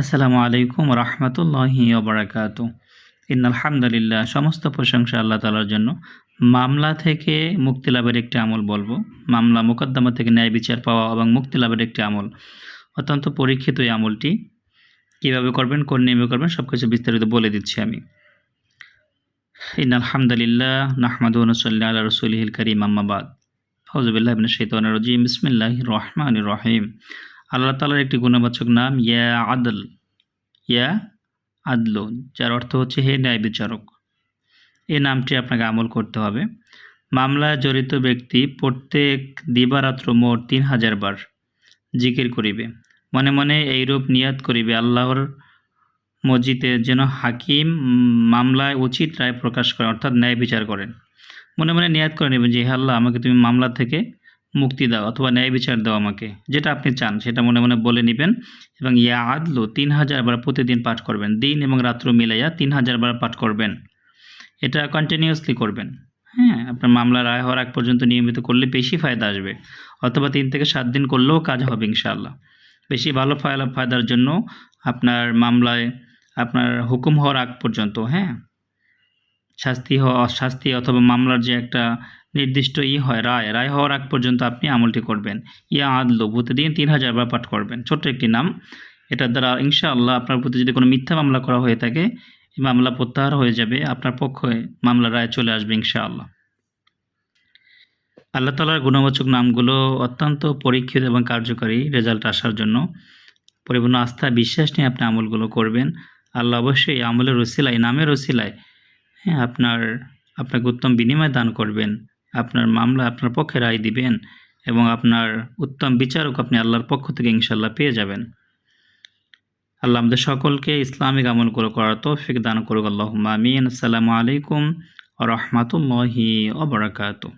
আসসালামু আলাইকুম রহমতুল্লাহি ওবরাকাতু ইন আলহামদুলিল্লাহ সমস্ত প্রশংসা আল্লাহ তালার জন্য। মামলা থেকে মুক্তি লাভের একটি আমল বলব। মামলা মোকদ্দমা থেকে ন্যায় বিচার পাওয়া এবং মুক্তি লাভের একটি আমল। অত্যন্ত পরীক্ষিত এই আমলটি। কীভাবে করবেন, কোন নিয়মে করবেন সব কিছু বিস্তারিত বলে দিচ্ছি আমি। ইন আলহামদুলিল্লাহ নাহমাদুল্লাহ আল্লাহ রসুলহিল করিম আম্মাবাদ ফৌজবিল্লাহ ইবিন শৈতান রজিম। বিসমিল্লাহ রহমান রহিম। আল্লাহ তালার একটি গুণবাচক নাম, ইয়া আদল। ইয়া আদল, যার অর্থ হচ্ছে হে ন্যায় বিচারক। এই নামটি আপনাকে আমল করতে হবে। মামলায় জড়িত ব্যক্তি প্রত্যেক দিবারাত্র মোট তিন হাজার বার জিকির করিবে। মনে মনে এইরূপ নিয়াত করিবে, আল্লাহর মসজিদে যেন হাকিম মামলায় উচিত রায় প্রকাশ করেন, অর্থাৎ ন্যায় বিচার করেন। মনে মনে নিয়াত করে নেবেন যে, হে আল্লাহ, আমাকে তুমি মামলা থেকে মুক্তি দাও অথবা ন্যায় বিচার দাও আমাকে। যেটা আপনি চান, সেটা মনে মনে বলে নেবেন এবং ইয়া আদলু তিন হাজার বার প্রতিদিন পাঠ করবেন। দিন এবং রাত্র মিলাইয়া তিন হাজার বার পাঠ করবেন। এটা কন্টিনিউয়াসলি করবেন। হ্যাঁ আপনার মামলা রায় হওয়ার আগ পর্যন্ত নিয়মিত করলে বেশি ফায়দা আসবে। অথবা তিন থেকে সাত দিন করলেও কাজ হবে ইনশাআল্লাহ। বেশি ভালো ফায়দা, ফায়দার জন্য আপনার মামলায় আপনার হুকুম হওয়ার আগ পর্যন্ত হ্যাঁ শাস্তি হওয়া, শাস্তি অথবা মামলার যে একটা নির্দিষ্ট ই হয় রায়। রায় হওয়ার আগ পর্যন্ত আপনি আমলটি করবেন। ইয়া আদলো প্রতিদিন তিন হাজার বার পাঠ করবেন। ছোট্ট একটি নাম। এটার দ্বারা ইনশাআল্লাহ আপনার প্রতি যদি কোনো মিথ্যা মামলা করা হয়ে থাকে, এই মামলা প্রত্যাহার হয়ে যাবে, আপনার পক্ষে মামলা রায় চলে আসবে ইনশাআল্লাহ। আল্লাহ তালার গুণবাচক নামগুলো অত্যন্ত পরীক্ষিত এবং কার্যকরী রেজাল্ট আসার জন্য পরিপূর্ণ আস্থা, বিশ্বাস নিয়ে আপনি আমলগুলো করবেন। আল্লাহ অবশ্যই আমলের রসিলায় নামের রসিলায় হ্যাঁ আপনার, আপনাকে উত্তম বিনিময় দান করবেন। আপনার মামলা আপনার পক্ষে রায় দিবেন এবং আপনার উত্তম বিচারক আপনি আল্লাহর পক্ষ থেকে ইনশাল্লাহ পেয়ে যাবেন। আল্লাহ আমাদের সকলকে ইসলামিক আমলগুলো করার তৌফিক দান করুক। আল্লাহ আমিন। আসসালামু আলাইকুম রহমতুল্লাহি ওবরাকাতু